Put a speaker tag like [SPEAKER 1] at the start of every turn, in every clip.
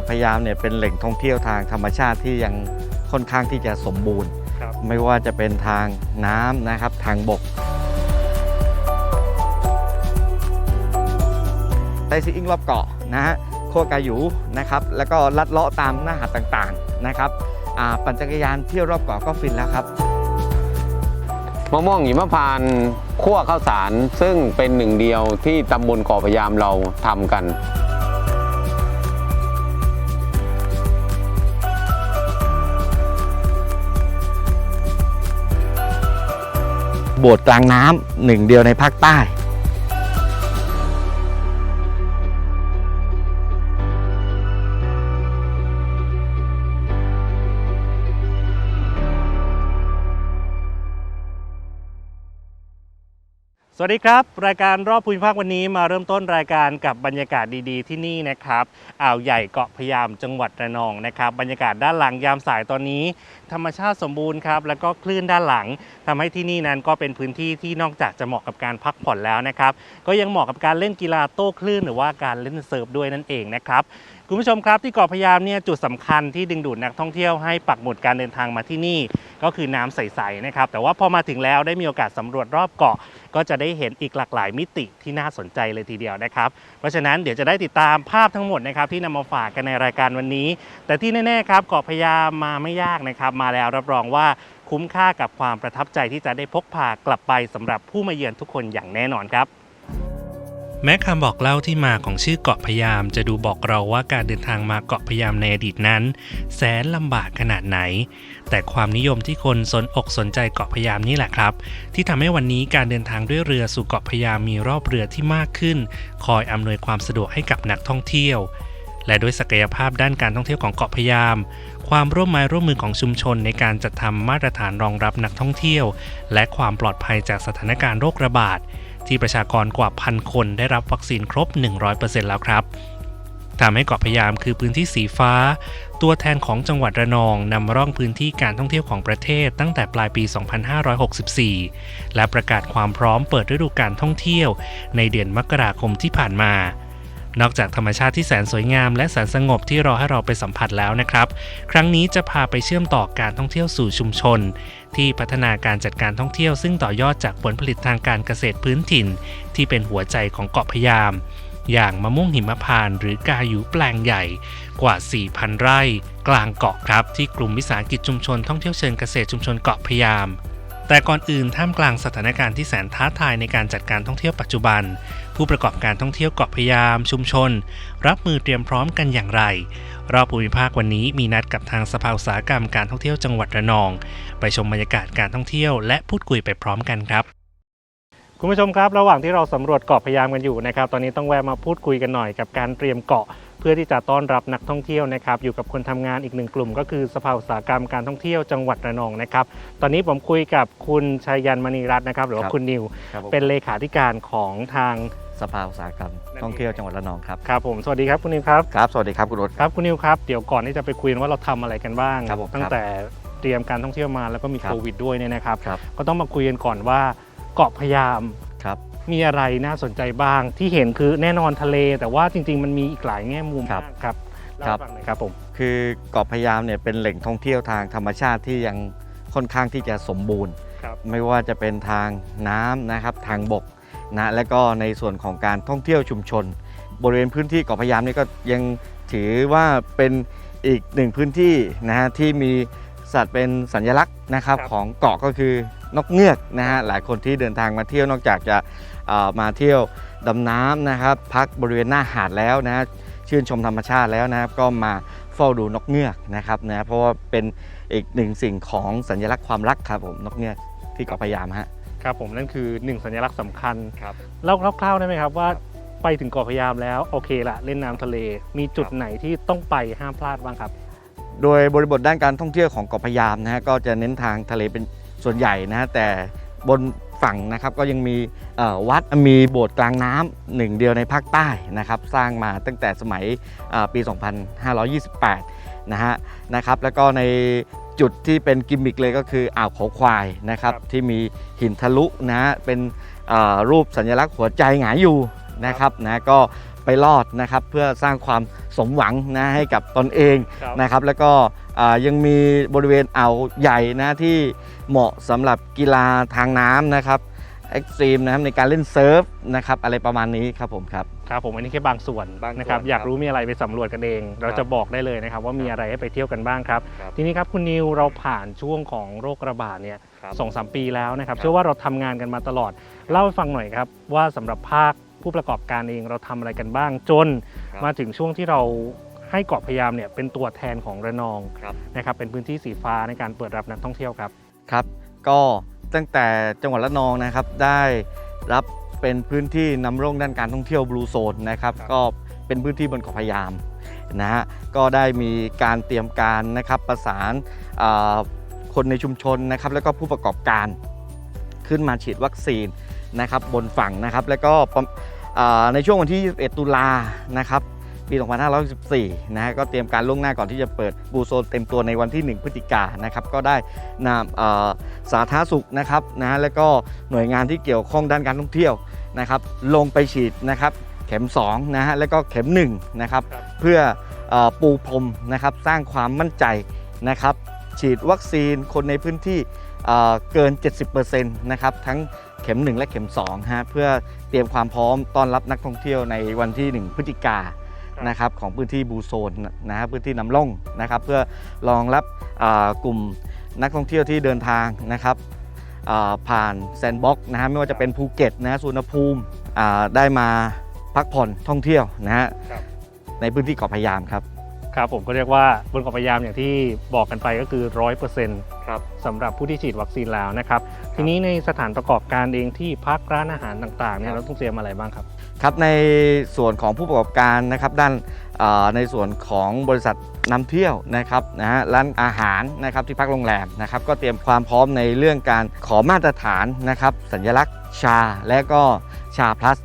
[SPEAKER 1] าะพะยามเนี่ยเป็นแหล่งท่องเที่ยวทางธรรมชาติที่ยังค่อนข้างที่จะสมบูรณ์
[SPEAKER 2] ครับ
[SPEAKER 1] ไม่ว่าจะเป็นทางน้ำนะครับทางบกไตซีอิงรอบเกาะนะฮะโคกายูนะครับแล้วก็ลัดเลาะตามหน้าหาดต่างๆนะครับอ่าปั่นจักรยานเที่ยวรอบเกาะก็ฟินแล้วครับ
[SPEAKER 3] มะม่วงหิมพานต์คั่วข้าวสาร ซึ่งเป็นหนึ่งเดียวที่ตำบลเกาะพะยามเราทำกัน
[SPEAKER 1] โบสถ์กลางน้ำหนึ่งเดียวในภาคใต้
[SPEAKER 2] สวัสดีครับ รายการรอบภูมิภาควันนี้มาเริ่มต้นรายการกับบรรยากาศดีๆที่นี่นะครับอ่าวใหญ่เกาะพยามจังหวัดระนองนะครับบรรยากาศด้านหลังยามสายตอนนี้ ธรรมชาติสมบูรณ์ครับแล้วก็คลื่นด้านหลังทำให้ที่นี่นั้นก็เป็นพื้นที่ที่นอกจากจะเหมาะกับการพักผ่อนแล้วนะครับก็ยังเหมาะกับการเล่นกีฬาโต้คลื่นหรือว่าการเล่นเซิร์ฟด้วยนั่นเองนะครับ คุณผู้ชมครับที่เกาะพะยามเนี่ยจุดสำคัญที่ดึงดูดนักท่องเที่ยวให้ปักหมุดการเดินทางมาที่นี่ ก็คือน้ำใสๆนะครับแต่ว่าพอมาถึงแล้วได้มีโอกาสสำรวจรอบเกาะ ก็จะได้เห็นอีกหลากหลายมิติที่น่าสนใจเลยทีเดียวนะครับ เพราะฉะนั้นเดี๋ยวจะได้ติดตามภาพทั้งหมดนะครับที่นำมาฝากกันในรายการวันนี้ แต่ที่แน่ๆครับเกาะพะยามมาไม่ยากนะครับมาแล้วรับรองว่าคุ้มค่ากับความประทับใจที่จะได้พกพากลับไปสำหรับผู้มาเยือนทุกคนอย่างแน่นอนครับ แม้คำบอกเล่าที่มาของชื่อเกาะพยาม จะดูบอกเราว่าการเดินทางมาเกาะพยามในอดีตนั้น แสนลำบากขนาดไหน แต่ความนิยมที่คนสนอกสนใจเกาะพยามนี่แหละครับ ที่ทำให้วันนี้การเดินทางด้วยเรือสู่เกาะพยามมีรอบเรือที่มากขึ้น คอยอำนวยความสะดวกให้กับนักท่องเที่ยว และด้วยศักยภาพด้านการท่องเที่ยวของเกาะพยาม ความร่วมไม้ร่วมมือของชุมชนในการจัดทำมาตรฐานรองรับนักท่องเที่ยว และความปลอดภัยจากสถานการณ์โรคระบาด ที่ประชากรกว่าพันคนได้รับวัคซีนครบ 100%แล้วครับทำให้เกาะพยามคือพื้นที่สีฟ้า ตัวแทนของจังหวัดระนองนำร่องพื้นที่การท่องเที่ยวของประเทศตั้งแต่ปลายปี 2564 และประกาศความพร้อมเปิดฤดูการท่องเที่ยว ในเดือนมกราคมที่ผ่านมา นอกจากธรรมชาติที่แสนสวยงามและแสนสงบที่รอให้เราไปสัมผัสแล้วนะครับ ครั้งนี้จะพาไปเชื่อมต่อการท่องเที่ยวสู่ชุมชน ที่พัฒนาการจัดการท่องเที่ยว ซึ่งต่อยอดจากผลผลิตทางการเกษตรพื้นถิ่น ที่เป็นหัวใจของเกาะพะยาม อย่างมะม่วงหิมพานต์หรือกาหยูแปลงใหญ่กว่า 4,000 ไร่ กลางเกาะครับที่กลุ่มวิสาหกิจชุมชนท่องเที่ยวเชิงเกษตรชุมชนเกาะพะยาม แต่ก่อนอื่นท่ามกลางสถานการณ์ที่แสนท้าทายในการจัดการท่องเที่ยวปัจจุบัน ผู้ประกอบการท่องเที่ยวเกาะพะยามชุมชน รับมือเตรียมพร้อมกันอย่างไร รอบภูมิภาควันนี้มีนัดกับทางสภาอุตสาหกรรมการท่องเที่ยวจังหวัดระนอง ไปชมบรรยากาศการท่องเที่ยวและพูดคุยไปพร้อมกันครับคุณผู้ชมครับ ระหว่างที่เราสำรวจเกาะพะยามกันอยู่นะครับ ตอนนี้ต้องแวะมาพูดคุยกันหน่อยกับการเตรียมเกาะ เพื่อที่จะต้อนรับนักท่องเที่ยวนะครับอยู่กับคนทำงานอีกหนึ่งกลุ่ม ก็คือสภาอุตสาหกรรมการท่องเที่ยวจังหวัดระนองนะครับตอนนี้ผมคุยกับคุณชัยยันมณีรัตน์นะครับหรือว่า
[SPEAKER 1] ครับ
[SPEAKER 2] คุณนิว
[SPEAKER 1] ครับผม
[SPEAKER 2] เป็นเลขาธิการของทาง
[SPEAKER 1] สภาอุตสาหกรรมท่องเที่ยวจังหวัดระนองครับ
[SPEAKER 2] ครับผมสวัสดีครับคุณนิวครับ
[SPEAKER 1] ครับ สวัสดีครับคุณรถ
[SPEAKER 2] ครับคุณนิวครับ เดี๋ยวก่อนที่จะไปคุยกันว่าเราทำอะไรกันบ้าง
[SPEAKER 1] ครับผม
[SPEAKER 2] ตั้งแต่เตรียมการท่องเที่ยวมาแล้วก็มี
[SPEAKER 1] ครับ
[SPEAKER 2] โควิดด้วยเนี่ยนะครับ
[SPEAKER 1] ครับ
[SPEAKER 2] ก็ต้องมาคุยกันก่อนว่าเกาะพะยาม
[SPEAKER 1] ครับ
[SPEAKER 2] มีอะไรน่าสนใจบ้าง ที่เห็นคือแน่นอนทะเล แต่ว่าจริง ๆ มันมีอีกหลายแง่มุม
[SPEAKER 1] ครับ
[SPEAKER 2] มากครับเล่า
[SPEAKER 1] ครับ
[SPEAKER 2] ให้ฟังหน่อยครับผม
[SPEAKER 1] คือเกาะพะยามเนี่ยเป็นแหล่งท่องเที่ยวทางธรรมชาติที่ยังค่อนข้างที่จะสมบูรณ์
[SPEAKER 2] ครับ
[SPEAKER 1] ไม่ว่าจะเป็นทางน้ำนะครับทางบกนะและก็ในส่วนของการท่องเที่ยวชุมชน บริเวณพื้นที่เกาะพะยามนี่ก็ยังถือว่าเป็นอีกหนึ่งพื้นที่นะฮะที่มีสัตว์เป็นสัญลักษณ์นะครับของเกาะก็คือนกเงือกนะฮะหลายคนที่เดินทางมาเที่ยวนอกจากจะเอ่อ มาเที่ยวดำน้ำนะครับ พักบริเวณหน้าหาดแล้วนะฮะชื่นชมธรรมชาติแล้วนะครับ ก็มาเฝ้าดูนกเงือกนะครับนะเพราะว่าเป็นอีกหนึ่งสิ่งของสัญลักษณ์ความรักครับผมนกเงือกที่เกาะพะยามฮะ
[SPEAKER 2] ครับผมนั่นคือหนึ่งสัญลักษณ์สำคัญ
[SPEAKER 1] ครับ
[SPEAKER 2] เล่าคร่าวๆได้ไหมครับว่าไปถึงเกาะพะยามแล้วโอเคละเล่นน้ำทะเล มีจุด
[SPEAKER 1] ครับ
[SPEAKER 2] ไหนที่ต้องไปห้ามพลาดบ้างครับ
[SPEAKER 1] โดยบริบทด้านการท่องเที่ยวของเกาะพะยามนะฮะก็จะเน้นทางทะเลเป็นส่วนใหญ่นะฮะแต่บน ฝั่งนะครับก็ยังมีเอ่อวัดมีโบสถ์กลางน้ำหนึ่งเดียวในภาคใต้นะครับสร้างมาตั้งแต่สมัยเอ่อปี 2528 นะฮะนะครับแล้วก็ในจุดที่เป็นกิมมิกเลยก็คืออ่าวเขาควายนะครับ
[SPEAKER 2] ครับ
[SPEAKER 1] ที่มีหินทะลุนะฮะเป็นเอ่อรูปสัญลักษณ์หัวใจหงายอยู่นะครับนะก็ ไปรอดนะครับเพื่อสร้างความสมหวังนะให้กับตนเอง
[SPEAKER 2] ครับ
[SPEAKER 1] นะครับ แล้วก็อ่ายังมีบริเวณอ่าวใหญ่นะที่เหมาะสำหรับกีฬาทางน้ำนะครับเอ็กซ์ตรีมนะครับในการเล่นเซิร์ฟนะครับอะไรประมาณนี้ครับผมครับ
[SPEAKER 2] ครับผมอันนี้แค่บางส่วน
[SPEAKER 1] บางส่วน
[SPEAKER 2] นะครับ
[SPEAKER 1] ครับ
[SPEAKER 2] อยากรู้มีอะไรไปสำรวจกันเอง เรา
[SPEAKER 1] ครับ
[SPEAKER 2] จะบอกได้เลยนะครับว่ามีอะไรให้ไปเที่ยวกันบ้างครับ
[SPEAKER 1] ครับ
[SPEAKER 2] ทีนี้ครับคุณนิวเราผ่านช่วงของโรคระบาดเนี่ย
[SPEAKER 1] ครับ
[SPEAKER 2] สองสามปีแล้วนะครับ
[SPEAKER 1] ครับ
[SPEAKER 2] เชื่อว่าเราทำงานกันมาตลอดเล่าให้ฟังหน่อยครับว่าสำหรับภาค ผู้ประกอบการเองเราทำอะไรกันบ้างจน
[SPEAKER 1] ครับ
[SPEAKER 2] มาถึงช่วงที่เราให้เกาะพะยามเนี่ยเป็นตัวแทนของระนอง
[SPEAKER 1] ครับ
[SPEAKER 2] นะครับเป็นพื้นที่สีฟ้าในการเปิดรับนักท่องเที่ยวครับ
[SPEAKER 1] ครับ ก็ตั้งแต่จังหวัดระนองนะครับได้รับเป็นพื้นที่นำร่องด้านการท่องเที่ยวบลูโซนนะครับ
[SPEAKER 2] ครับ
[SPEAKER 1] ก็เป็นพื้นที่บนเกาะพะยามนะฮะก็ได้มีการเตรียมการนะครับประสานอ่าคนในชุมชนนะครับแล้วก็ผู้ประกอบการขึ้นมาฉีดวัคซีน นะครับบนฝั่งนะครับแล้วก็ประอ่าในช่วงวันที่ 21 ตุลานะครับปี 2514นะฮะก็เตรียมการล่วงหน้าก่อนที่จะเปิดบลูโซนเต็มตัวในวันที่ 1 พฤศจิกายนนะครับก็ได้นำเอ่อสาธารณสุขนะครับนะฮะแล้วก็หน่วยงานที่เกี่ยวข้องด้านการท่องเที่ยวนะครับลงไปฉีดนะครับเข็ม2นะฮะแล้วก็เข็ม1นะครับ
[SPEAKER 2] ครับ
[SPEAKER 1] เพื่อเออปูพรมนะครับสร้างความมั่นใจนะครับฉีดวัคซีนคนในพื้นที่เอ่อเกิน 70%นะครับทั้งเข็ม 1 และเข็ม2ฮะเพื่อเตรียมความพร้อมต้อนรับนักท่องเที่ยวในวันที่ 1 พฤศจิกานะครับของพื้นที่บูโซนนะครับพื้นที่นำร่องนะครับเพื่อรองรับอ่ากลุ่มนักท่องเที่ยวที่เดินทางนะครับอ่าผ่านแซนด์บ็อกซ์นะฮะไม่ว่าจะเป็นภูเก็ตนะฮะสุวรรณภูมิอ่าได้มาพักผ่อนท่องเที่ยวนะฮะ
[SPEAKER 2] ครับ
[SPEAKER 1] ในพื้นที่เกาะพะยามครับ
[SPEAKER 2] ครับผมก็เรียกว่าบนเกาะพะยามอย่างที่บอกกันไปก็คือร้อยเปอร์เซ็นต์
[SPEAKER 1] ครับ
[SPEAKER 2] สำหรับผู้ที่ฉีดวัคซีนแล้วนะครับ ทีนี้ในสถานประกอบการเองที่พักร้านอาหารต่างๆเนี่ยเราต้องเตรียมอะไรบ้างครับ
[SPEAKER 1] ครับในส่วนของผู้ประกอบการนะครับด้านอ่าในส่วนของบริษัทนำเที่ยวนะครับนะฮะร้านอาหารนะครับที่พักโรงแรมนะครับก็เตรียมความพร้อมในเรื่องการขอมาตรฐานนะครับสัญลักษณ์ชาและก็ชาพลัส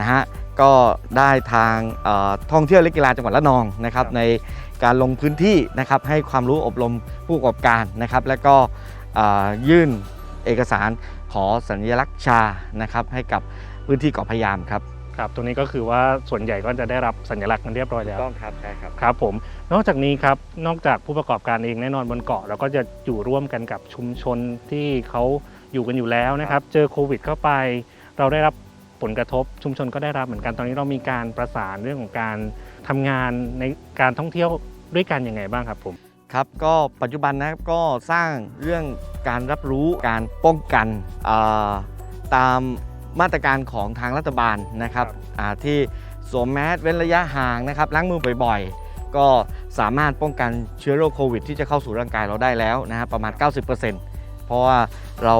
[SPEAKER 1] นะฮะก็ได้ทางเอ่อท่องเที่ยวและกีฬาจังหวัดระนองนะครับ
[SPEAKER 2] ครับ
[SPEAKER 1] ใน การลงพื้นที่นะครับให้ความรู้อบรมผู้ประกอบการนะครับ และก็อ่ายื่นเอกสารขอสัญลักษณ์ชานะครับให้กับพื้นที่เกาะพะยามครับ
[SPEAKER 2] ครับตรงนี้ก็คือว่าส่วนใหญ่ก็จะได้รับสัญลักษณ์กันเรียบร้อยแล้ว
[SPEAKER 1] ต้องครับใช่ครับ
[SPEAKER 2] ครับผมนอกจากนี้ครับนอกจากผู้ประกอบการเองแน่นอนบนเกาะเราก็จะอยู่ร่วมกันกับชุมชนที่เขาอยู่กันอยู่แล้วนะครับ เจอโควิดเข้าไป เราได้รับผลกระทบชุมชนก็ได้รับเหมือนกันตอนนี้เรามีการประสานเรื่องของการ ทำงานในการท่องเที่ยวด้วยกันยังไงบ้างครับผม
[SPEAKER 1] ครับก็ปัจจุบันนะครับก็สร้างเรื่องการรับรู้การป้องกันอ่าตามมาตรการของทางรัฐบาลนะครับ
[SPEAKER 2] ครับ
[SPEAKER 1] อ่าที่สวมแมสเว้นระยะห่างนะครับล้างมือบ่อยๆ ก็สามารถป้องกันเชื้อโรคโควิด ที่จะเข้าสู่ร่างกายเราได้แล้วนะครับประมาณ 90%เพราะว่าเรา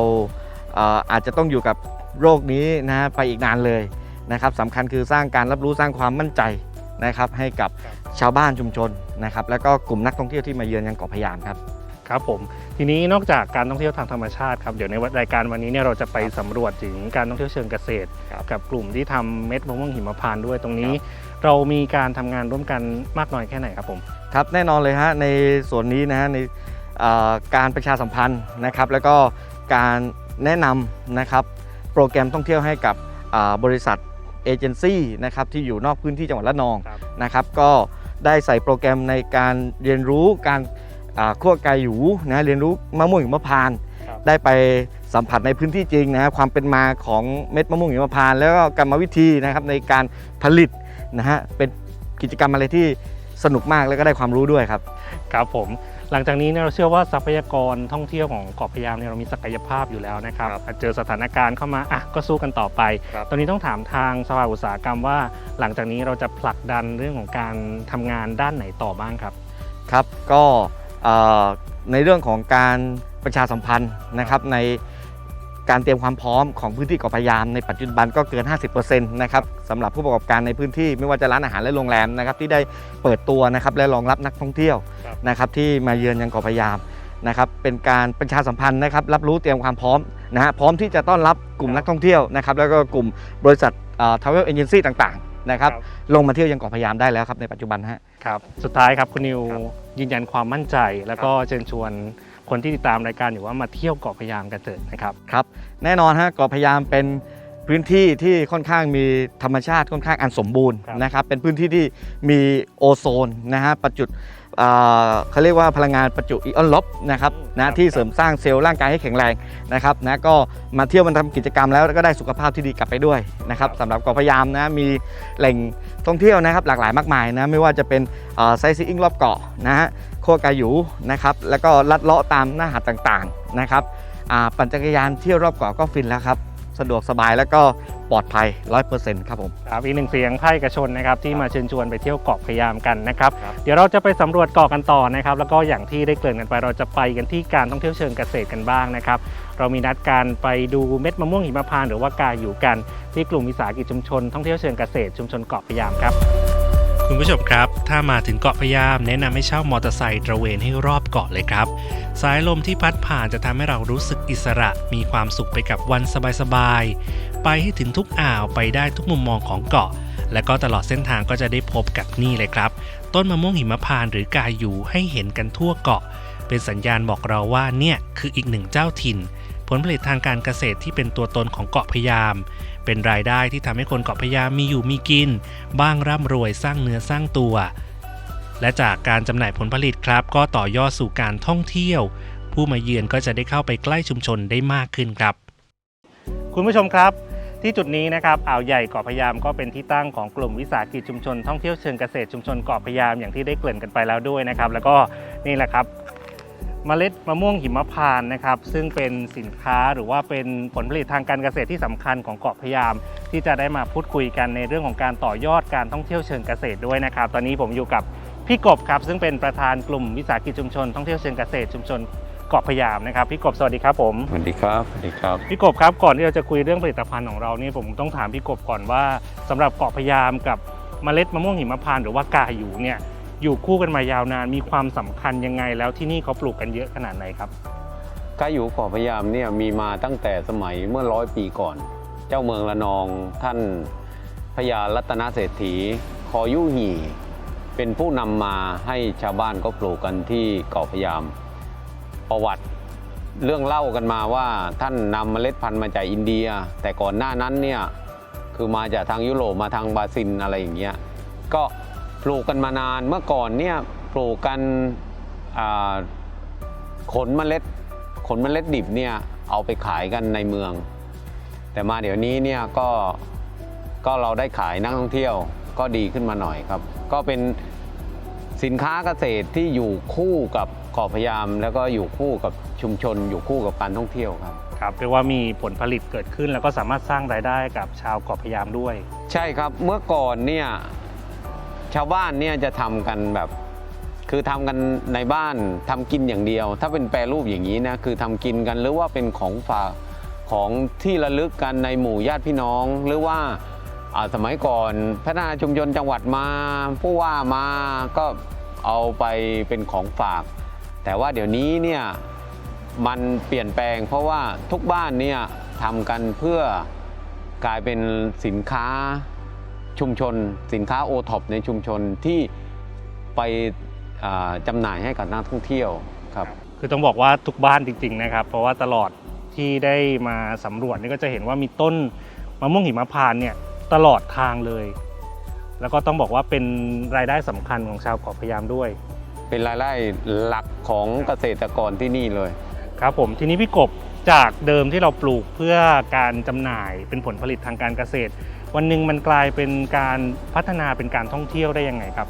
[SPEAKER 1] เอ่ออาจจะต้องอยู่กับโรคนี้นะฮะไปอีกนานเลยนะครับสำคัญคือสร้างการรับรู้สร้างความมั่นใจ นะครับให้กับ
[SPEAKER 2] ครับ
[SPEAKER 1] ชาวบ้านชุมชนนะครับแล้วก็กลุ่มนักท่องเที่ยวที่มาเยือนยังเกาะพะยามครับ
[SPEAKER 2] ครับผมทีนี้นอกจากการท่องเที่ยวทางธรรมชาติครับเดี๋ยวในรายการวันนี้เนี่ยเราจะไปสำรวจถึงการท่องเที่ยวเชิงเกษตร
[SPEAKER 1] ครับ
[SPEAKER 2] กับกลุ่มที่ทำเม็ดมะม่วงหิมพานต์ด้วยตรงนี้ เรามีการทำงานร่วมกันมากน้อยแค่ไหนครับผม
[SPEAKER 1] ครับแน่นอนเลยฮะในส่วนนี้นะฮะในเอ่อการประชาสัมพันธ์นะครับแล้วก็การแนะนำนะครับโปรแกรมท่องเที่ยวให้กับอ่าบริษัท เอเจนซี่นะครับที่อยู่นอกพื้นที่จังหวัดระนอง
[SPEAKER 2] ครับ
[SPEAKER 1] นะครับก็ได้ใส่โปรแกรมในการเรียนรู้การอ่าคั่วไก่หยูนะเรียนรู้มะม่วงหิมพานต์
[SPEAKER 2] ครับ
[SPEAKER 1] ได้ไปสัมผัสในพื้นที่จริงนะฮะความเป็นมาของเม็ดมะม่วงหิมพานต์แล้วก็กรรมวิธีนะครับในการผลิตนะฮะเป็นกิจกรรมอะไรที่สนุกมากแล้วก็ได้ความรู้ด้วยครับ
[SPEAKER 2] ครับผม หลังจากนี้เนี่ยเราเชื่อว่าทรัพยากรท่องเที่ยวของเกาะพะยามเนี่ยเรามีศักยภาพอยู่แล้วนะครับ
[SPEAKER 1] ครับ
[SPEAKER 2] เจอสถานการณ์เข้ามาอะก็สู้กันต่อไป
[SPEAKER 1] ครับ
[SPEAKER 2] ตอนนี้ต้องถามทางสภาอุตสาหกรรมว่า หลังจากนี้เราจะผลักดันเรื่องของการทำงานด้านไหนต่อบ้างครับ
[SPEAKER 1] ครับก็เอ่อในเรื่องของการประชาสัมพันธ์นะครับในการเตรียมความพร้อมของพื้นที่เกาะพะยามในปัจจุบันก็เกิน 50%นะครับสำหรับผู้ประกอบการในพื้นที่ไม่ว่าจะร้านอาหารและโรงแรมนะครับที่ได้เปิดตัวนะครับและรองรับนักท่องเที่ยว
[SPEAKER 2] ครับ
[SPEAKER 1] นะครับที่มาเยือนยังเกาะพะยามนะครับเป็นการประชาสัมพันธ์นะครับรับรู้เตรียมความพร้อมนะฮะพร้อมที่จะต้อนรับกลุ่มนักท่องเที่ยวนะครับแล้วก็กลุ่มบริษัททาวเวลเอเจนซี่ต่างๆนะครับลงมาเที่ยวยังเกาะพะยามได้แล้วครับในปัจจุบันฮะ
[SPEAKER 2] ครับสุดท้ายครับคุณนิว
[SPEAKER 1] ครับ
[SPEAKER 2] ยืนยันความมั่นใจ แล้วก็เชิญชวนคนที่ติดตามรายการอยู่ว่ามาเที่ยวเกาะพะยามกันเถิดนะครับ
[SPEAKER 1] ครับแน่นอนฮะเกาะพะยามเป็นพื้นที่ที่ค่อนข้างมีธรรมชาติค่อนข้างอันสมบูรณ์
[SPEAKER 2] ครับ
[SPEAKER 1] นะครับเป็นพื้นที่ที่มีโอโซนนะฮะประจุ เอ่อเขาเรียกว่าพลังงานประจุอิออนลบนะครับนะที่เสริมสร้างเซลล์ร่างกายให้แข็งแรงนะครับนะก็มาเที่ยวมันทำกิจกรรมแล้วก็ได้สุขภาพที่ดีกลับไปด้วยนะครับสำหรับเกาะพะยามนะมีแหล่งท่องเที่ยวนะครับหลากหลายมากมายนะไม่ว่าจะเป็นไซซิ่งรอบเกาะนะฮะโคกาหยูนะครับแล้วก็ลัดเลาะตามหน้าหาดต่างๆนะครับอ่าปั่นจักรยานเที่ยวรอบเกาะก็ฟินแล้วครับสะดวกสบายแล้วก็ ปลอดภัย 100%ครับผม
[SPEAKER 2] ครับอีกหนึ่งเสียงภาคเอกชนนะครับที่มาเชิญชวนไปเที่ยวเกาะพะยามกันนะครับ
[SPEAKER 1] ครับ
[SPEAKER 2] เดี๋ยวเราจะไปสำรวจเกาะกันต่อนะครับ แล้วก็อย่างที่ได้เกริ่นกันไปเราจะไปกันที่การท่องเที่ยวเชิงเกษตรกันบ้างนะครับ เรามีนัดการไปดูเม็ดมะม่วงหิมพานต์หรือว่ากาอยู่กัน ที่กลุ่มวิสาหกิจชุมชนท่องเที่ยวเชิงเกษตรชุมชนเกาะพะยามครับ คุณผู้ชมครับ ถ้ามาถึงเกาะพะยาม แนะนำให้เช่ามอเตอร์ไซค์ตระเวนให้รอบเกาะเลยครับ สายลมที่พัดผ่านจะทำให้เรารู้สึกอิสระ มีความสุขไปกับวันสบายๆ ไปให้ถึงทุกอ่าวไปได้ทุกมุมมองของเกาะ และก็ตลอดเส้นทางก็จะได้พบกับนี่เลยครับ ต้นมะม่วงหิมพานต์หรือกายูให้เห็นกันทั่วเกาะ เป็นสัญญาณบอกเราว่าเนี่ยคืออีกหนึ่งเจ้าถิ่น ผลผลิตทางการเกษตรที่เป็นตัวตนของเกาะพยาม เป็นรายได้ที่ทำให้คนเกาะพยามมีอยู่มีกิน บ้างร่ำรวยสร้างเนื้อสร้างตัว และจากการจำหน่ายผลผลิตครับ ก็ต่อยอดสู่การท่องเที่ยว ผู้มาเยือนก็จะได้เข้าไปใกล้ชุมชนได้มากขึ้นครับ คุณผู้ชมครับ ที่จุดนี้นะครับอ่าวใหญ่เกาะพะยามก็เป็นที่ตั้งของกลุ่มวิสาหกิจชุมชนท่องเที่ยวเชิงเกษตรชุมชนเกาะพะยามอย่างที่ได้เกริ่นกันไปแล้วด้วยนะครับ แล้วก็นี่แหละครับเมล็ดมะม่วงหิมพานต์นะครับ ซึ่งเป็นสินค้าหรือว่าเป็นผลผลิตทางการเกษตรที่สำคัญของเกาะพะยาม ที่จะได้มาพูดคุยกันในเรื่องของการต่อยอดการท่องเที่ยวเชิงเกษตรด้วยนะครับ ตอนนี้ผมอยู่กับพี่กบครับซึ่งเป็นประธานกลุ่มวิสาหกิจชุมชนท่องเที่ยวเชิงเกษตรชุมชน กาะพะยามนะครับพี่กบสวัสดีครับผม
[SPEAKER 3] สวัสดีครับสวัสดีครับ
[SPEAKER 2] พี่กบครับก่อนที่เราจะคุยเรื่องผลิตภัณฑ์ของเรานี่ผมต้องถามพี่กบก่อนว่าสำหรับเกาะพะยามกับเมล็ดมะม่วงหิมพานต์หรือว่ากาหยูเนี่ยอยู่คู่กันมายาวนานมีความสำคัญยังไงแล้วที่นี่เขาปลูกกันเยอะขนาดไหนครับ
[SPEAKER 3] กาอยู่เกาะพะยามเนี่ยมีมาตั้งแต่สมัยเมื่อร้อยปีก่อน เจ้าเมืองละนองท่านพญารัตนเศรษฐีคอยุหีเป็นผู้นำมาให้ชาวบ้านก็ปลูกกันที่เกาะพะยาม ประวัติเรื่องเล่ากันมาว่าท่านนำเมล็ดพันธุ์มาจากอินเดีย แต่ก่อนหน้านั้นเนี่ยคือมาจากทางยุโรปมาทางบราซิลอะไรอย่างเงี้ยก็ปลูกกันมานานเมื่อก่อนเนี่ยปลูกกันขนเมล็ดขนเมล็ดดิบเนี่ยเอาไปขายกันในเมือง แต่มาเดี๋ยวนี้เนี่ยก็ก็เราได้ขายนักท่องเที่ยวก็ดีขึ้นมาหน่อยครับ ก็เป็นสินค้าเกษตรที่อยู่คู่กับ เกาะพะยามแล้วก็อยู่คู่กับชุมชน อยู่คู่กับการท่องเที่ยวครับ
[SPEAKER 2] ครับเรียกว่ามีผลผลิตเกิดขึ้น แล้วก็สามารถสร้างรายได้กับชาวเกาะพะยามด้วย
[SPEAKER 3] ใช่ครับเมื่อก่อนเนี่ยชาวบ้านเนี่ยจะทำกันแบบ คือทำกันในบ้านทำกินอย่างเดียว ถ้าเป็นแปรรูปอย่างนี้นะคือทำกินกันหรือว่าเป็นของฝากของที่ระลึกกันในหมู่ญาติพี่น้องหรือว่าอ่าสมัยก่อนพัฒนาชุมชนจังหวัดมา ผู้ว่ามาก็เอาไปเป็นของฝาก แต่ว่าเดี๋ยวนี้เนี่ยมันเปลี่ยนแปลง เพราะว่าทุกบ้านเนี่ยทำกันเพื่อกลายเป็นสินค้าชุมชน สินค้าโอท็อปในชุมชนที่ไปจำหน่ายให้กับนักท่องเที่ยวครับ
[SPEAKER 2] คือต้องบอกว่าทุกบ้านจริงๆนะครับ เพราะว่าตลอดที่ได้มาสำรวจนี่ก็จะเห็นว่ามีต้นมะม่วงหิมพานต์เนี่ยตลอดทางเลย แล้วก็ต้องบอกว่าเป็นรายได้สำคัญของชาวเกาะพยามด้วย
[SPEAKER 3] เป็นรายได้หลักของเกษตรกรที่นี่เลย
[SPEAKER 2] ครับผมทีนี้พี่กบจากเดิมที่เราปลูกเพื่อการจำหน่ายเป็นผลผลิตทางการเกษตร วันหนึ่งมันกลายเป็นการพัฒนาเป็นการท่องเที่ยวได้ยังไงครับ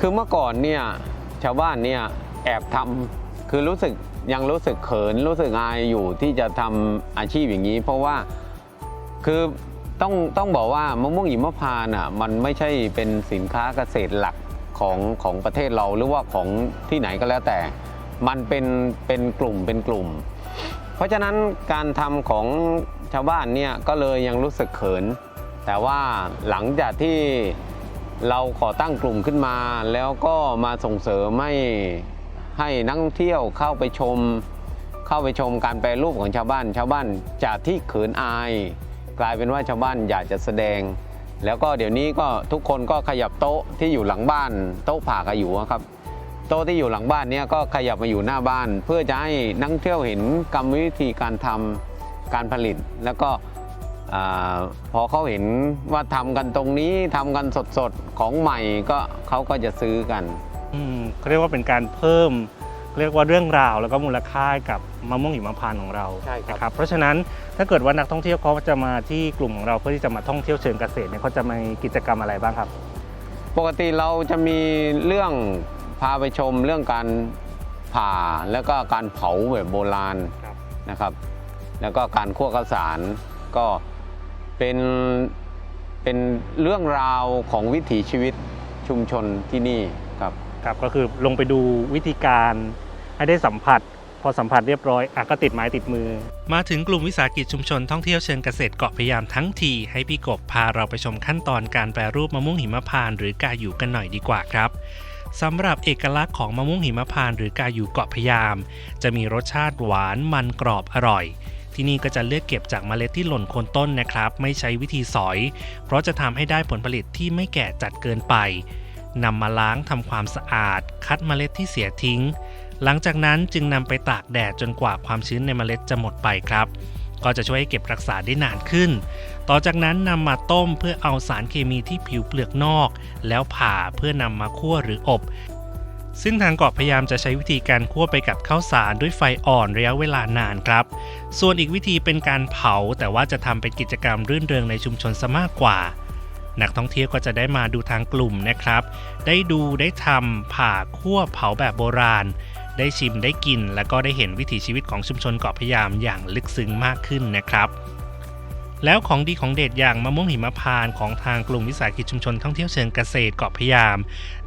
[SPEAKER 3] คือเมื่อก่อนเนี่ยชาวบ้านเนี่ยแอบทำคือรู้สึกยังรู้สึกเขินรู้สึกอายอยู่ที่จะทำอาชีพอย่างนี้ เพราะว่าคือต้องต้องบอกว่ามะม่วงหิมพานต์อะมันไม่ใช่เป็นสินค้าเกษตรหลัก ของของประเทศเราหรือว่าของที่ไหนก็แล้วแต่ มันเป็นเป็นกลุ่มเป็นกลุ่ม เพราะฉะนั้นการทำของชาวบ้านเนี่ยก็เลยยังรู้สึกเขิน แต่ว่าหลังจากที่เราก่อตั้งกลุ่มขึ้นมา แล้วก็มาส่งเสริมให้ให้นักท่องเที่ยวเข้าไปชม เข้าไปชมการแปรรูปของชาวบ้าน ชาวบ้านจากที่เขินอาย กลายเป็นว่าชาวบ้านอยากจะแสดง แล้วก็เดี๋ยวนี้ก็ทุกคนก็ขยับโต๊ะที่อยู่หลังบ้าน โต๊ะผ่ากระอยู่อะครับ โต๊ะที่อยู่หลังบ้านเนี้ยก็ขยับมาอยู่หน้าบ้าน เพื่อจะให้นักท่งเที่ยวเห็นกรรมวิธีการทำการผลิต แล้วก็อพอเขาเห็นว่าทำกันตรงนี้ทำกันสดๆของใหม่ก็เขาก็จะซื้อกัน
[SPEAKER 2] เขาเรียกว่าเป็นการเพิ่ม เรียกว่าเรื่องราวแล้วก็มูลค่าให้กับมะม่วงหิมพานต์ของเรา
[SPEAKER 3] ใช่ครับ
[SPEAKER 2] นะครับเพราะฉะนั้นถ้าเกิดว่านักท่องเที่ยวเขาจะมาที่กลุ่มของเราเพื่อที่จะมาท่องเที่ยวเชิงเกษตรเนี่ยเขาจะมีกิจกรรมอะไรบ้างครับ
[SPEAKER 3] ปกติเราจะมีเรื่องพาไปชมเรื่องการผ่าแล้วก็การเผาแบบโบราณ
[SPEAKER 2] ครับ
[SPEAKER 3] นะครับ แล้วก็การคั่วข้าวสารก็เป็นเป็นเรื่องราวของวิถีชีวิตชุมชนที่นี่ครับ
[SPEAKER 2] ครับก็คือลงไปดูวิธีการ ให้ได้สัมผัส พอสัมผัสเรียบร้อยอะก็ติดไม้ติดมือ มาถึงกลุ่มวิสาหกิจชุมชนท่องเที่ยวเชิงเกษตรเกาะพยามทั้งทีให้พี่กบพาเราไปชมขั้นตอนการแปรรูปมะม่วงหิมพานต์หรือกาอยู่กันหน่อยดีกว่าครับสำหรับเอกลักษณ์ของมะม่วงหิมพานต์หรือกาอยู่เกาะพยาม จะมีรสชาติหวานมันกรอบอร่อยที่นี่ก็จะเลือกเก็บจากเมล็ดที่หล่นโคนต้นนะครับ ไม่ใช้วิธีสอย เพราะจะทำให้ได้ผลผลิตที่ไม่แก่จัดเกินไปนำมาล้างทำความสะอาด คัดเมล็ดที่เสียทิ้ง หลังจากนั้นจึงนำไปตากแดดจนกว่าความชื้นในเมล็ดจะหมดไปครับ ก็จะช่วยให้เก็บรักษาได้นานขึ้น ต่อจากนั้นนำมาต้มเพื่อเอาสารเคมีที่ผิวเปลือกนอก แล้วผ่าเพื่อนำมาคั่วหรืออบ ซึ่งทางเกาะพยายามจะใช้วิธีการคั่วไปกับข้าวสารด้วยไฟอ่อนระยะเวลานานครับ ส่วนอีกวิธีเป็นการเผาแต่ว่าจะทำเป็นกิจกรรมรื่นเริงในชุมชนซะมากกว่านักท่องเที่ยวก็จะได้มาดูทางกลุ่มนะครับ ได้ดูได้ทำผ่าคั่วเผาแบบโบราณ ได้ชิมได้กิน แล้วก็ได้เห็นวิถีชีวิตของชุมชนเกาะพยามอย่างลึกซึ้งมากขึ้นนะครับ แล้วของดีของเด็ดอย่างมะม่วงหิมพานต์ของทางกลุ่มวิสาหกิจชุมชนท่องเที่ยวเชิงเกษตรเกาะพยาม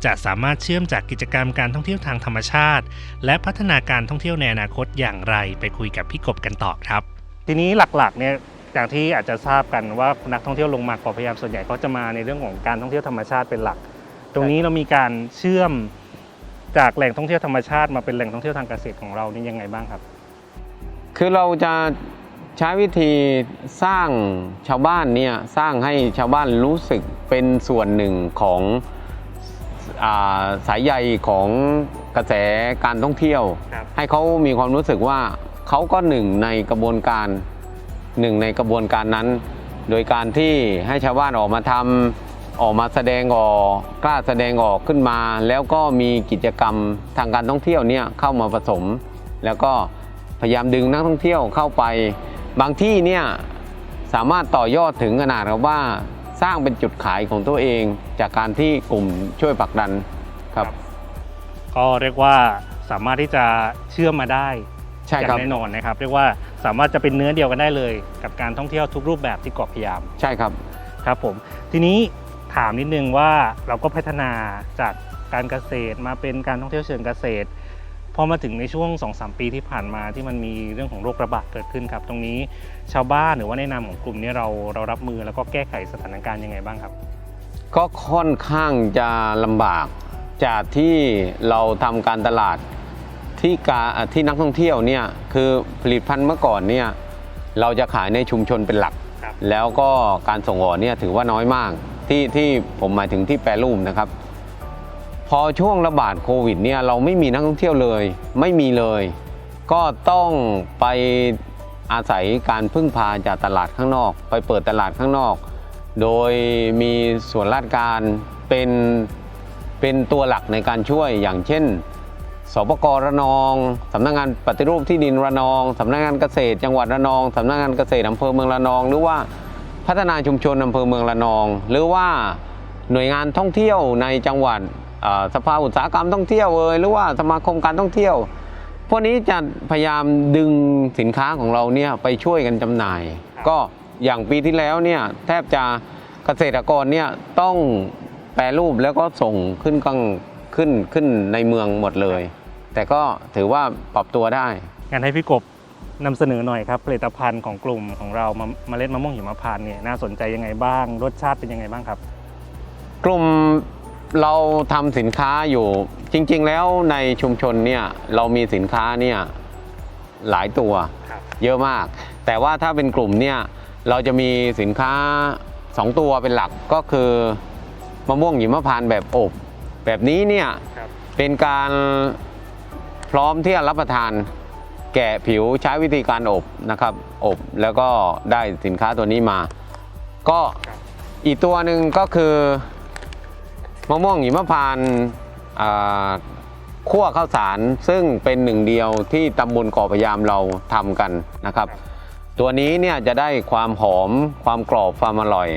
[SPEAKER 2] จะสามารถเชื่อมจากกิจกรรมการท่องเที่ยวทางธรรมชาติ และพัฒนาการท่องเที่ยวในอนาคตอย่างไร ไปคุยกับพี่กบกันต่อครับ ทีนี้หลักๆเนี่ยอย่างที่อาจจะทราบกันว่านักท่องเที่ยวลงมาเกาะพยามส่วนใหญ่เขาจะมาในเรื่องของการท่องเที่ยวธรรมชาติเป็นหลัก ตรงนี้เรามีการเชื่อม จากแหล่งท่องเที่ยวธรรมชาติมาเป็นแหล่งท่องเที่ยวทางเกษตรของเรานี่ยังไงบ้างครับ
[SPEAKER 3] คือเราจะใช้วิธีสร้างชาวบ้านเนี่ยสร้างให้ชาวบ้านรู้สึกเป็นส่วนหนึ่งของอาสายใยของกระแสการท่องเที่ยว
[SPEAKER 2] ครับ
[SPEAKER 3] ให้เขามีความรู้สึกว่าเขาก็หนึ่งในกระบวนการหนึ่งในกระบวนการนั้น โดยการที่ให้ชาวบ้านออกมาทำ ออกมาแสดงออกกล้าแสดงออกขึ้นมา แล้วก็มีกิจกรรมทางการท่องเที่ยวเนี่ยเข้ามาผสม แล้วก็พยายามดึงนักท่องเที่ยวเข้าไป บางที่เนี่ยสามารถต่อยอดถึงขนาดกับว่าสร้างเป็นจุดขายของตัวเอง จากการที่กลุ่มช่วยผลักดันครับ
[SPEAKER 2] ก็เรียกว่าสามารถที่จะเชื่อมมาได้
[SPEAKER 3] ใช่
[SPEAKER 2] อย่า
[SPEAKER 3] ครับ
[SPEAKER 2] งแน่นอนนะครับ เรียกว่าสามารถจะเป็นเนื้อเดียวกันได้เลย กับการท่องเที่ยวทุกรูปแบบที่เกาะพะยาม
[SPEAKER 3] ใช่ครับ
[SPEAKER 2] ครับผมทีนี้ ถามนิดนึงว่าเราก็พัฒนาจากการเกษตรมาเป็นการท่องเที่ยวเชิงเกษตรพอมาถึงในช่วง 2-3 ปีที่ผ่านมาที่มันมีเรื่องของโรคระบาดเกิดขึ้นครับ ตรงนี้ชาวบ้านหรือว่าในนามของกลุ่มนี้เราเรารับมือแล้วก็แก้ไขสถานการณ์ยังไงบ้างครับ
[SPEAKER 3] ก็ค่อนข้างจะลำบากจากที่เราทำการตลาดที่กาที่นักท่องเที่ยวเนี่ยคือผลิตภัณฑ์เมื่อก่อนเนี่ยเราจะขายในชุมชนเป็นหลัก
[SPEAKER 2] ครับ
[SPEAKER 3] แล้วก็การส่งออกเนี่ยถือว่าน้อยมาก ที่ที่ผมหมายถึงที่แปรรูปนะครับ พอช่วงระบาดโควิดเนี่ยเราไม่มีนักท่องเที่ยวเลย ไม่มีเลย ก็ต้องไปอาศัยการพึ่งพาจากตลาดข้างนอก ไปเปิดตลาดข้างนอก โดยมีส่วนราชการเป็นเป็นตัวหลักในการช่วยอย่างเช่นสปกระนองสำนักงานปฏิรูปที่ดินระนองสำนักงานเกษตร จังหวัดระนองสำนักงานเกษตรอำเภอเมืองระนอง หรือว่า พัฒนาชุมชนอำเภอเมืองระนอง หรือว่าหน่วยงานท่องเที่ยวในจังหวัดเอ่อสภาอุตสาหกรรมท่องเที่ยวเอยหรือว่าสมาคมการท่องเที่ยว พวกนี้จะพยายามดึงสินค้าของเราเนี่ยไปช่วยกันจำหน่าย
[SPEAKER 2] ครับ
[SPEAKER 3] ก็อย่างปีที่แล้วเนี่ยแทบจะเกษตรกรเนี่ยต้องแปรรูปแล้วก็ส่งขึ้นกลางขึ้นขึ้นในเมืองหมดเลย แต่ก็ถือว่าปรับตัวได้
[SPEAKER 2] งั้นให้พี่กบ นำเสนอหน่อยครับผลิตภัณฑ์ของกลุ่มของเรามาเมล็ดมะม่วงหิมพานต์เนี่ยน่าสนใจยังไงบ้าง รสชาติเป็นยังไงบ้างครับ
[SPEAKER 3] กลุ่มเราทำสินค้าอยู่จริง ๆ แล้วในชุมชนเนี่ยเรามีสินค้าเนี่ยหลายตัว
[SPEAKER 2] ครับ
[SPEAKER 3] เยอะมาก แต่ว่าถ้าเป็นกลุ่มเนี่ยเราจะมีสินค้า 2 ตัวเป็นหลักก็คือมะม่วงหิมพานต์แบบอบ แบบนี้เนี่ย
[SPEAKER 2] ครับ
[SPEAKER 3] เป็นการพร้อมที่จะรับประทาน แกะผิวใช้วิธีการอบนะครับอบแล้วก็ได้สินค้าตัวนี้มา ก็อีกตัวหนึ่งก็คือมะม่วงหิมพานต์อ่าคั่วข้าวสาร ซึ่งเป็นหนึ่งเดียวที่ตำบลเกาะพยามเราทำกันนะครับ ตัวนี้เนี่ยจะได้ความหอมความกรอบความอร่อย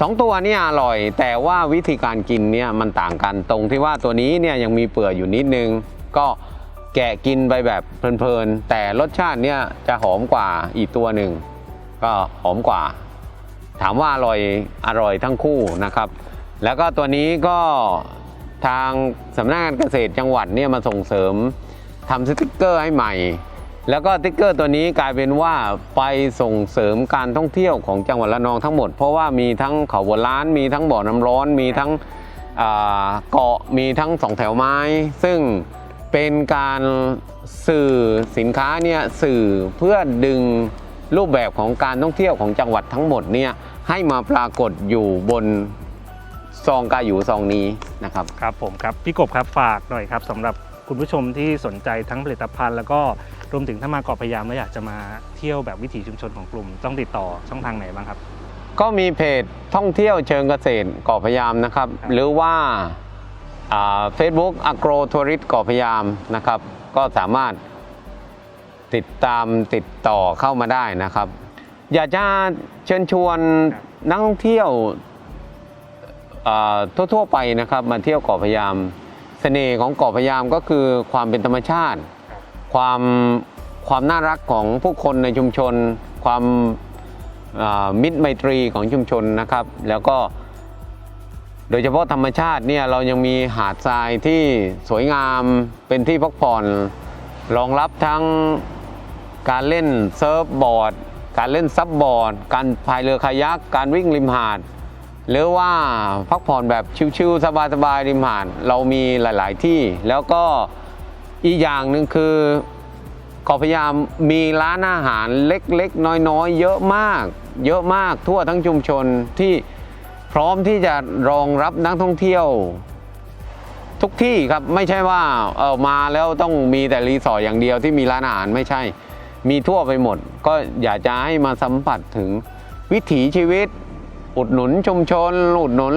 [SPEAKER 3] สองตัวเนี่ยอร่อย แต่ว่าวิธีการกินเนี่ยมันต่างกันตรงที่ว่าตัวนี้เนี่ยยังมีเปลือกอยู่นิดนึง ก็ แกะกินไปแบบเพลินๆ แต่รสชาติเนี่ยจะหอมกว่าอีกตัวหนึ่ง ก็หอมกว่า ถามว่าอร่อยอร่อยทั้งคู่นะครับ แล้วก็ตัวนี้ก็ทางสำนักงานเกษตรจังหวัดเนี่ยมาส่งเสริมทำสติกเกอร์ให้ใหม่ แล้วก็สติกเกอร์ตัวนี้กลายเป็นว่าไปส่งเสริมการท่องเที่ยวของจังหวัดระนองทั้งหมด เพราะว่ามีทั้งเขาบัวล้าน มีทั้งบ่อน้ำร้อน มีทั้งเกาะมีทั้งสองแถวไม้ ซึ่ง เป็นการสื่อสินค้าเนี่ยสื่อเพื่อดึงรูปแบบของการท่องเที่ยวของจังหวัดทั้งหมดเนี่ยให้มาปรากฏอยู่บนซองกาอยู่ซองนี้นะครับ
[SPEAKER 2] ครับผมครับพี่กบครับฝากหน่อยครับสำหรับคุณผู้ชมที่สนใจทั้งผลิตภัณฑ์ แล้วก็รวมถึงถ้ามาเกาะพะยามแล้วอยากจะมาเที่ยวแบบวิถีชุมชนของกลุ่ม ต้องติดต่อช่องทางไหนบ้างครับ
[SPEAKER 3] ก็มีเพจท่องเที่ยวเชิงเกษตรเกาะพะยามนะครับ
[SPEAKER 2] ครับ
[SPEAKER 3] หรือว่า เฟซบุ๊กอ g r o t o u r i s t เกาะพะยามนะครับ ก็สามารถติดตามติดต่อเข้ามาได้นะครับ อยากจะเชิญชวนนักท่องเที่ยวเอ่อทั่วๆไปนะครับมาเที่ยวเกาะพะยามเสน่ห์ของเกาะพะยามก็คือความเป็นธรรมชาติ ความความน่ารักของผู้คนในชุมชน ความอ่ามิตรไมตรีของชุมชนนะครับ แล้วก็ โดยเฉพาะธรรมชาติเนี่ยเรายังมีหาดทรายที่สวยงามเป็นที่พักผ่อนรองรับทั้งการเล่นเซิร์ฟบอร์ด การเล่นซับบอร์ด การพายเรือคายัก การวิ่งริมหาด หรือว่าพักผ่อนแบบชิวๆสบายๆริมหาด เรามีหลายๆที่ แล้วก็อีกอย่างหนึ่งคือเกาะพยามมีร้านอาหารเล็กๆ น้อยๆ เยอะมาก เยอะมากทั่วทั้งชุมชนที่ พร้อมที่จะรองรับนักท่องเที่ยว ทุกที่ครับไม่ใช่ว่าเออมาแล้วต้องมีแต่รีสอร์ทอย่างเดียวที่มีร้านอาหารไม่ใช่ มีทั่วไปหมด ก็อยากจะให้มาสัมผัสถึงวิถีชีวิต อุดหนุนชุมชน อุดหนุน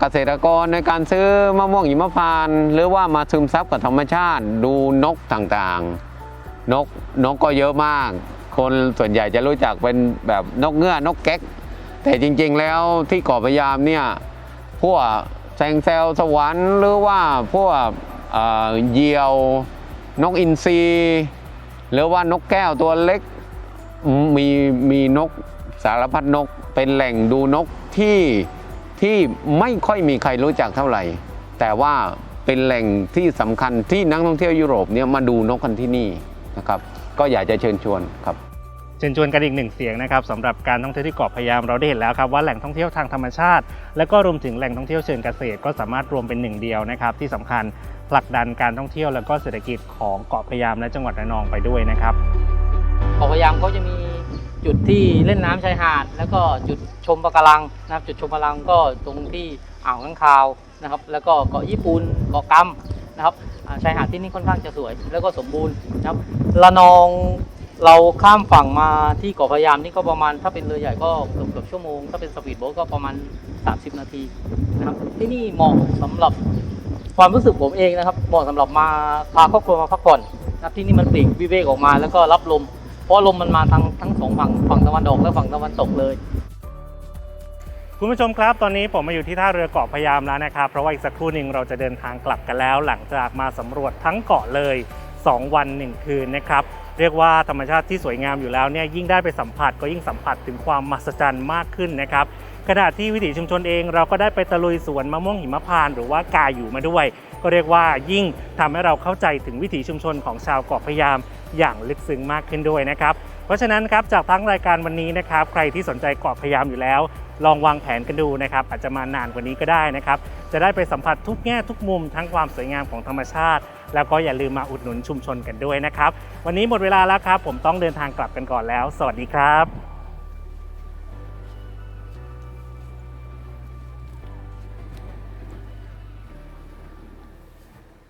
[SPEAKER 3] เกษตรกรในการซื้อมะม่วงหิมพานต์หรือว่ามาซึมซับกับธรรมชาติ ดูนกต่างๆ นกนกก็เยอะมาก คนส่วนใหญ่จะรู้จักเป็นแบบนกเงือกนกแก๊ก แต่จริง ๆ แล้วที่เกาะพยามเนี่ยพวกแซงแซวสวรรค์หรือว่าพวกเอ่อเหยี่ยว นกอินทรีหรือว่านกแก้วตัวเล็กมีมีนกสารพัดนกเป็นแหล่งดูนกที่ที่ไม่ค่อยมีใครรู้จักเท่าไหร่ แต่ว่าเป็นแหล่งที่สำคัญที่นักท่องเที่ยวยุโรปเนี่ยมาดูนกกันที่นี่นะครับ ก็อยากจะเชิญชวนครับ
[SPEAKER 2] เชิญชวนกันอีกหนึ่งเสียงนะครับสำหรับการท่องเที่ยวที่เกาะพะยามเราได้เห็นแล้วครับว่าแหล่งท่องเที่ยวทางธรรมชาติ และก็รวมถึงแหล่งท่องเที่ยวเชิงเกษตร ก็สามารถรวมเป็นหนึ่งเดียวนะครับที่สำคัญผลักดันการท่องเที่ยวและก็เศรษฐกิจของเกาะพะยามและจังหวัดระนองไปด้วยนะครับ
[SPEAKER 4] เกาะพะยามเขาจะมีจุดที่เล่นน้ำชายหาด แล้วก็จุดชมปะการังนะครับจุดชมปะการังก็ตรงที่อ่าวข้างคาวนะครับแล้วก็เกาะญี่ปุ่นเกาะกัมนะครับชายหาดที่นี่ค่อนข้างจะสวย แล้วก็สมบูรณ์นะครับระนอง เราข้ามฝั่งมาที่เกาะพยามนี่ก็ประมาณถ้าเป็นเรือใหญ่ก็เกือบเกือบชั่วโมง ถ้าเป็นสปีดโบ๊ทก็ประมาณ 30 นาทีนะครับที่นี่เหมาะสำหรับความรู้สึกผมเองนะครับเหมาะสำหรับมาพาครอบครัวมาพักผ่อนนะครับที่นี่มันปลีกวิเวกออกมาแล้วก็รับลม เพราะลมมันมาทางทั้งสองฝั่งฝั่งตะวันออกและฝั่งตะวันตกเลย
[SPEAKER 2] คุณผู้ชมครับตอนนี้ผมมาอยู่ที่ท่าเรือเกาะพยามแล้วนะครับ เพราะว่าอีกสักครู่หนึ่งเราจะเดินทางกลับกันแล้ว หลังจากมาสำรวจทั้งเกาะเลย 2 วัน 1 คืนนะครับ เรียกว่าธรรมชาติที่สวยงามอยู่แล้วเนี่ยยิ่งได้ไปสัมผัสก็ยิ่งสัมผัสถึงความมหัศจรรย์มากขึ้นนะครับขณะที่วิถีชุมชนเองเราก็ได้ไปตะลุยสวนมะม่วงหิมพานต์หรือว่ากาอยู่มาด้วย ก็เรียกว่ายิ่งทำให้เราเข้าใจถึงวิถีชุมชนของชาวเกาะพยามอย่างลึกซึ้งมากขึ้นด้วยนะครับเพราะฉะนั้นครับจากทั้งรายการวันนี้นะครับใครที่สนใจเกาะพยามอยู่แล้ว ลองวางแผนกันดูนะครับอาจจะมานานกว่านี้ก็ได้นะครับจะได้ไปสัมผัสทุกแง่ทุกมุมทั้งความสวยงามของธรรมชาติ แล้วก็อย่าลืมมาอุดหนุนชุมชนกันด้วยนะครับ วันนี้หมดเวลาแล้วครับ ผมต้องเดินทางกลับกันก่อนแล้ว สวัสดีครับ